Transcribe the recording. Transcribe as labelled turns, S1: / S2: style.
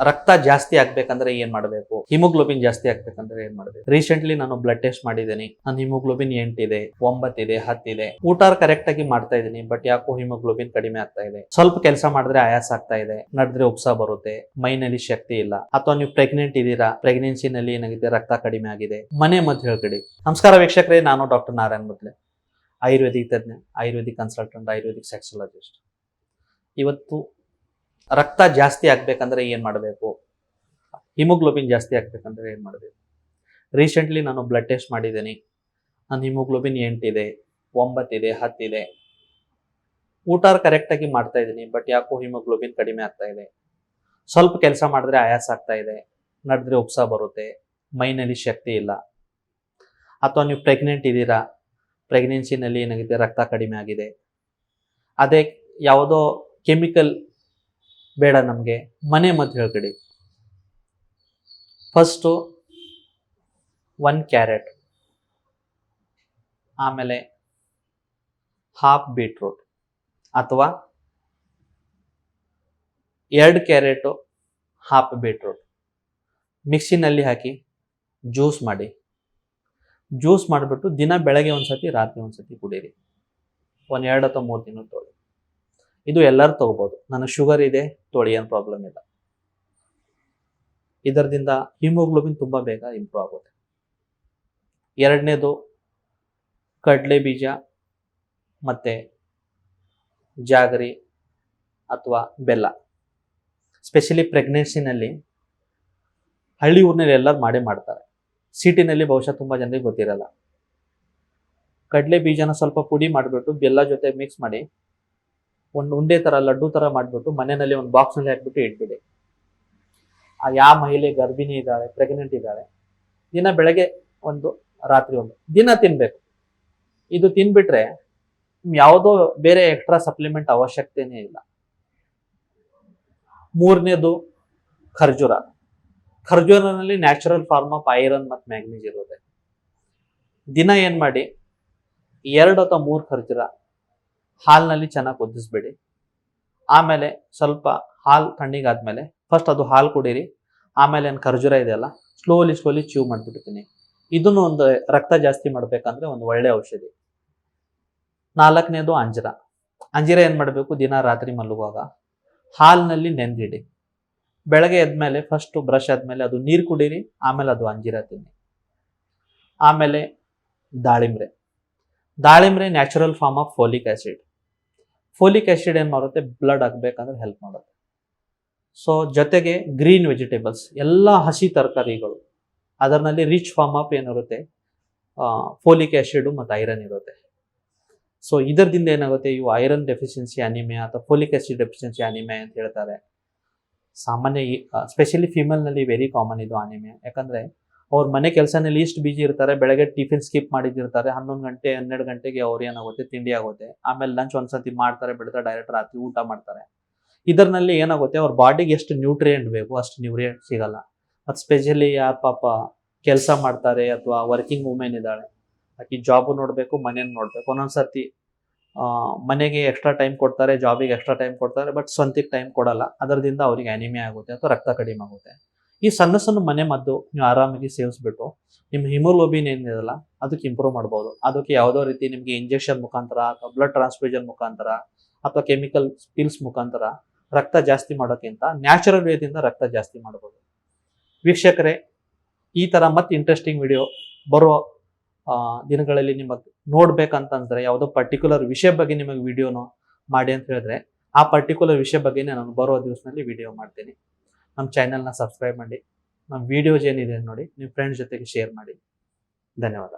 S1: ರಕ್ತ ಜಾಸ್ತಿ ಆಗ್ಬೇಕಂದ್ರೆ ಏನ್ ಮಾಡಬೇಕು? ಹಿಮೋಗ್ಲೋಬಿನ್ ಜಾಸ್ತಿ ಆಗ್ಬೇಕಂದ್ರೆ ಏನ್ ಮಾಡಬೇಕು? ರೀಸೆಂಟ್ಲಿ ನಾನು ಬ್ಲಡ್ ಟೆಸ್ಟ್ ಮಾಡಿದ್ದೀನಿ. ನನ್ನ ಹಿಮೋಗ್ಲೋಬಿನ್ ಎಂಟಿದೆ, ಒಂಬತ್ತಿದೆ, ಹತ್ತಿದೆ. ಊಟ ಕರೆಕ್ಟ್ ಆಗಿ ಮಾಡ್ತಾ ಇದ್ದೀನಿ ಬಟ್ ಯಾಕೋ ಹಿಮೋಗ್ಲೋಬಿನ್ ಕಡಿಮೆ ಆಗ್ತಾ ಇದೆ. ಸ್ವಲ್ಪ ಕೆಲಸ ಮಾಡಿದ್ರೆ ಆಯಾಸ ಆಗ್ತಾ ಇದೆ. ನಡೆದ್ರೆ ಉಪ್ಸ ಬರುತ್ತೆ. ಮೈನಲ್ಲಿ ಶಕ್ತಿ ಇಲ್ಲ. ಅಥವಾ ನೀವು ಪ್ರೆಗ್ನೆಂಟ್ ಇದ್ದೀರಾ ಪ್ರೆಗ್ನೆನ್ಸಿನಲ್ಲಿ ಏನಾಗಿದೆ? ರಕ್ತ ಕಡಿಮೆ ಆಗಿದೆ. ಮನೆ ಮದ್ದು ಹೇಳ್ಕಡಿ ನಮಸ್ಕಾರ ವೀಕ್ಷಕರೇ, ನಾನು ಡಾಕ್ಟರ್ ನಾರಾಯಣ್ ಮುದ್ಲೆ. ಆಯುರ್ವೇದಿಕ್ ತಜ್ಞ, ಆಯುರ್ವೇದಿಕ್ ಕನ್ಸಲ್ಟೆಂಟ್ ಆಯುರ್ವೇದಿಕ್ ಸೆಕ್ಸಾಲಜಿಸ್ಟ್ ಇವತ್ತು ರಕ್ತ ಜಾಸ್ತಿ ಆಗ್ಬೇಕಂದ್ರೆ ಏನು ಮಾಡಬೇಕು? ಹಿಮೋಗ್ಲೋಬಿನ್ ಜಾಸ್ತಿ ಆಗ್ಬೇಕಂದ್ರೆ ಏನು ಮಾಡಬೇಕು? ರೀಸೆಂಟ್ಲಿ ನಾನು ಬ್ಲಡ್ ಟೆಸ್ಟ್ ಮಾಡಿದ್ದೀನಿ. ನನ್ನ ಹಿಮೋಗ್ಲೋಬಿನ್ ಎಂಟಿದೆ, ಒಂಬತ್ತಿದೆ, ಹತ್ತಿದೆ. ಊಟ ಕರೆಕ್ಟಾಗಿ ಮಾಡ್ತಾ ಇದ್ದೀನಿ ಬಟ್ ಯಾಕೋ ಹಿಮೋಗ್ಲೋಬಿನ್ ಕಡಿಮೆ ಆಗ್ತಾ ಇದೆ. ಸ್ವಲ್ಪ ಕೆಲಸ ಮಾಡಿದ್ರೆ ಆಯಾಸ ಆಗ್ತಾ ಇದೆ. ನಡೆದ್ರೆ ಉಪ್ಸ ಬರುತ್ತೆ. ಮೈನಲ್ಲಿ ಶಕ್ತಿ ಇಲ್ಲ. ಅಥವಾ ನೀವು ಪ್ರೆಗ್ನೆಂಟ್ ಇದ್ದೀರಾ? ಪ್ರೆಗ್ನೆನ್ಸಿನಲ್ಲಿ ಏನಾಗಿದೆ? ರಕ್ತ ಕಡಿಮೆ ಆಗಿದೆ. ಅದೇ ಯಾವುದೋ ಕೆಮಿಕಲ್ ಬೇಡ ನಮಗೆ. ಮನೆ ಮದ್ದು ಹೇಳ್ಕಡಿ ಫಸ್ಟು ಒನ್ ಕ್ಯಾರೆಟ್ ಆಮೇಲೆ ಹಾಫ್ ಬೀಟ್ರೂಟ್ ಅಥವಾ ಎರಡು ಕ್ಯಾರೆಟು ಹಾಫ್ ಬೀಟ್ರೂಟ್ ಮಿಕ್ಸಿನಲ್ಲಿ ಹಾಕಿ ಜ್ಯೂಸ್ ಮಾಡಿ. ಜ್ಯೂಸ್ ಮಾಡಿಬಿಟ್ಟು ದಿನ ಬೆಳಗ್ಗೆ ಒಂದ್ಸತಿ, ರಾತ್ರಿ ಒಂದ್ಸತಿ ಕುಡೀರಿ. ಒಂದು ಎರಡು ಅಥವಾ ಮೂರು ದಿನ ತೊಳಿ ಇದು ಎಲ್ಲರೂ ತಗೋಬೋದು. ನನಗೆ ಶುಗರ್ ಇದೆ, ತೊಳಿ ಏನು ಪ್ರಾಬ್ಲಮ್ ಇಲ್ಲ. ಇದರದಿಂದ ಹಿಮೋಗ್ಲೋಬಿನ್ ತುಂಬ ಬೇಗ ಇಂಪ್ರೂವ್ ಆಗುತ್ತೆ. ಎರಡನೇದು ಕಡಲೆ ಬೀಜ ಮತ್ತು ಜಾಗರಿ ಅಥವಾ ಬೆಲ್ಲ. ಸ್ಪೆಷಲಿ ಪ್ರೆಗ್ನೆನ್ಸಿನಲ್ಲಿ ಹಳ್ಳಿ ಊರಿನಲ್ಲಿ ಎಲ್ಲರೂ ಮಾಡೇ ಮಾಡ್ತಾರೆ. ಸಿಟಿನಲ್ಲಿ ಬಹುಶಃ ತುಂಬ ಜನರಿಗೆ ಗೊತ್ತಿರಲ್ಲ. ಕಡಲೆ ಬೀಜನ ಸ್ವಲ್ಪ ಪುಡಿ ಮಾಡಿಬಿಟ್ಟು ಬೆಲ್ಲ ಜೊತೆ ಮಿಕ್ಸ್ ಮಾಡಿ ಒಂದು ಉಂಡೆ ತರ, ಲಡ್ಡು ತರ ಮಾಡಿಬಿಟ್ಟು ಮನೆಯಲ್ಲಿ ಒಂದು ಬಾಕ್ಸ್ನಲ್ಲಿ ಹಾಕ್ಬಿಟ್ಟು ಇಟ್ಬಿಡಿ. ಆ ಯಾವ ಮಹಿಳೆ ಗರ್ಭಿಣಿ ಇದ್ದಾಳೆ ಪ್ರೆಗ್ನೆಂಟ್ ಇದ್ದಾಳೆ ದಿನ ಬೆಳಗ್ಗೆ ಒಂದು, ರಾತ್ರಿ ಒಂದು, ದಿನ ತಿನ್ಬೇಕು. ಇದು ತಿನ್ಬಿಟ್ರೆ ಯಾವುದೋ ಬೇರೆ ಎಕ್ಸ್ಟ್ರಾ ಸಪ್ಲಿಮೆಂಟ್ ಅವಶ್ಯಕತೆನೇ ಇಲ್ಲ. ಮೂರನೇದು ಖರ್ಜೂರ. ಖರ್ಜೂರನಲ್ಲಿ ನ್ಯಾಚುರಲ್ ಫಾರ್ಮ್ ಆಫ್ ಐರನ್ ಮತ್ತು ಮ್ಯಾಗ್ನೀಸ್ ಇರುತ್ತೆ ದಿನ ಏನು ಮಾಡಿ, ಎರಡು ಅಥವಾ ಮೂರು ಖರ್ಜೂರ ಹಾಲಿನಲ್ಲಿ ಚೆನ್ನಾಗಿ ಕುದಿಸ್ಬೇಡಿ. ಆಮೇಲೆ ಸ್ವಲ್ಪ ಹಾಲು ತಣ್ಣಗಾದ್ಮೇಲೆ ಫಸ್ಟ್ ಅದು ಹಾಲು ಕುಡೀರಿ. ಆಮೇಲೆ ಏನು ಖರ್ಜೂರ ಇದೆಯಲ್ಲ ಸ್ಲೋಲಿ ಸ್ಲೋಲಿ ಚೀವ್ ಮಾಡಿಬಿಡ್ತೀನಿ. ಇದನ್ನು ಒಂದು ರಕ್ತ ಜಾಸ್ತಿ ಮಾಡಬೇಕಂದ್ರೆ ಒಂದು ಒಳ್ಳೆ ಔಷಧಿ. ನಾಲ್ಕನೇದು ಅಂಜಿರ. ಅಂಜಿರ ಏನು ಮಾಡಬೇಕು? ದಿನ, ರಾತ್ರಿ ಮಲಗುವಾಗ ಹಾಲಿನಲ್ಲಿ ನೆಂದಿಡಿ ಬೆಳಗ್ಗೆ ಎದ್ಮೇಲೆ ಫಸ್ಟು ಬ್ರಷ್ ಆದಮೇಲೆ ಅದು ನೀರು ಕುಡೀರಿ, ಆಮೇಲೆ ಅದು ಅಂಜೀರ ತಿನ್ನಿ. ಆಮೇಲೆ ದಾಳಿಂಬ್ರೆ. ದಾಳಿಂಬ್ರೆ natural form of folic acid. Folic acid ಏನು ಮಾಡುತ್ತೆ? ಬ್ಲಡ್ ಆಗಬೇಕಂದ್ರೆ ಹೆಲ್ಪ್ ಮಾಡುತ್ತೆ. ಸೊ ಜೊತೆಗೆ ಗ್ರೀನ್ ವೆಜಿಟೇಬಲ್ಸ್, ಎಲ್ಲ ಹಸಿ ತರಕಾರಿಗಳು ಅದರಲ್ಲಿ ರಿಚ್ ಫಾರ್ಮ್ ಆಫ್ ಏನಿರುತ್ತೆ? ಫೋಲಿಕ್ ಆಸಿಡ್ ಮತ್ತು ಐರನ್ ಇರುತ್ತೆ. ಸೊ ಇದರದಿಂದ ಏನಾಗುತ್ತೆ? ಇವು ಐರನ್ ಡೆಫಿಷಿಯನ್ಸಿ ಅನಿಮಿಯಾ ಅಥವಾ ಫೋಲಿಕ್ ಆಸಿಡ್ ಡೆಫಿಷಿಯನ್ಸಿ ಅನಿಮಿಯಾ ಅಂತ ಹೇಳ್ತಾರೆ. ಸಾಮಾನ್ಯ ಸ್ಪೆಷಲಿ ಫಿಮೇಲ್ನಲ್ಲಿ ವೆರಿ ಕಾಮನ್ ಇದು ಅನಿಮಿಯಾ. ಯಾಕಂದರೆ ಅವ್ರ ಮನೆ ಕೆಲಸನಲ್ಲಿ ಇಷ್ಟು ಬಿಜಿ ಇರ್ತಾರೆ, ಬೆಳಗ್ಗೆ ಟಿಫಿನ್ ಸ್ಕಿಪ್ ಮಾಡಿದಿರ್ತಾರೆ ಹನ್ನೊಂದು ಗಂಟೆ, ಹನ್ನೆರಡು ಗಂಟೆಗೆ ಅವ್ರು ಏನಾಗುತ್ತೆ, ತಿಂಡಿ ಆಗುತ್ತೆ. ಆಮೇಲೆ ಲಂಚ್ ಒಂದ್ಸತಿ ಮಾಡ್ತಾರೆ, ಬಿಡ್ತಾರೆ ಡೈರೆಕ್ಟ್ ರಾತ್ರಿ ಊಟ ಮಾಡ್ತಾರೆ. ಇದರಲ್ಲಿ ಏನಾಗುತ್ತೆ, ಅವ್ರ ಬಾಡಿಗೆ ಎಷ್ಟು ನ್ಯೂಟ್ರಿಯೆಂಟ್ ಬೇಕು, ಅಷ್ಟು ನ್ಯೂಟ್ರಿಯೆಂಟ್ ಸಿಗಲ್ಲ. ಮತ್ತು ಸ್ಪೆಷಲಿ ಯಾರು ಪಾಪ ಕೆಲಸ ಮಾಡ್ತಾರೆ ಅಥವಾ ವರ್ಕಿಂಗ್ ವುಮೆನ್ ಇದ್ದಾಳೆ, ಆಕೆ ಜಾಬು ನೋಡಬೇಕು, ಮನೇನ ನೋಡಬೇಕು. ಒಂದೊಂದ್ಸತಿ ಮನೆಗೆ ಎಕ್ಸ್ಟ್ರಾ ಟೈಮ್ ಕೊಡ್ತಾರೆ ಜಾಬಿಗೆ ಎಕ್ಸ್ಟ್ರಾ ಟೈಮ್ ಕೊಡ್ತಾರೆ ಬಟ್ ಸ್ವಂತಕ್ಕೆ ಟೈಮ್ ಕೊಡಲ್ಲ. ಅದರದಿಂದ ಅವರಿಗೆ ಅನಿಮೆ ಆಗುತ್ತೆ ಅಥವಾ ರಕ್ತ ಕಡಿಮೆ ಆಗುತ್ತೆ. ಈ ಸಣ್ಣ ಸಣ್ಣ ಮನೆ ಮದ್ದು ನೀವು ಆರಾಮಾಗಿ ಸೇವಿಸ್ಬಿಟ್ಟು ನಿಮ್ಮ ಹಿಮೋಗ್ಲೋಬಿನ್ ಏನಿರಲ್ಲ ಅದಕ್ಕೆ ಇಂಪ್ರೂವ್ ಮಾಡ್ಬೋದು. ಅದಕ್ಕೆ ಯಾವುದೋ ರೀತಿ ನಿಮಗೆ ಇಂಜೆಕ್ಷನ್ ಮುಖಾಂತರ ಅಥವಾ ಬ್ಲಡ್ ಟ್ರಾನ್ಸ್ಫ್ಯೂಷನ್ ಮುಖಾಂತರ ಅಥವಾ ಕೆಮಿಕಲ್ ಪಿಲ್ಸ್ ಮುಖಾಂತರ ರಕ್ತ ಜಾಸ್ತಿ ಮಾಡೋಕ್ಕಿಂತ ನ್ಯಾಚುರಲ್ ವೇದಿಂದ ರಕ್ತ ಜಾಸ್ತಿ ಮಾಡ್ಬೋದು. ವೀಕ್ಷಕರೇ, ಈ ಥರ ಮತ್ತೆ ಇಂಟ್ರೆಸ್ಟಿಂಗ್ ವಿಡಿಯೋ ಬರೋ ದಿನಗಳಲ್ಲಿ ನಿಮಗೆ ನೋಡ್ಬೇಕಂತಂದ್ರೆ ಯಾವುದೋ ಪರ್ಟಿಕ್ಯುಲರ್ ವಿಷಯ ಬಗ್ಗೆ ನಿಮಗೆ ವಿಡಿಯೋನು ಮಾಡಿ ಅಂತ ಹೇಳಿದ್ರೆ ಆ ಪರ್ಟಿಕ್ಯುಲರ್ ವಿಷಯ ಬಗ್ಗೆನೇ ನಾನು ಬರೋ ದಿವಸದಲ್ಲಿ ವಿಡಿಯೋ ಮಾಡ್ತೀನಿ. ನಮ್ಮ ಚಾನೆಲ್ನ ಸಬ್ಸ್ಕ್ರೈಬ್ ಮಾಡಿ. ನಮ್ಮ ವಿಡಿಯೋಸ್ ಏನಿದೆ ನೋಡಿ ನಿಮ್ಮ ಫ್ರೆಂಡ್ಸ್ ಜೊತೆಗೆ ಶೇರ್ ಮಾಡಿ. ಧನ್ಯವಾದ.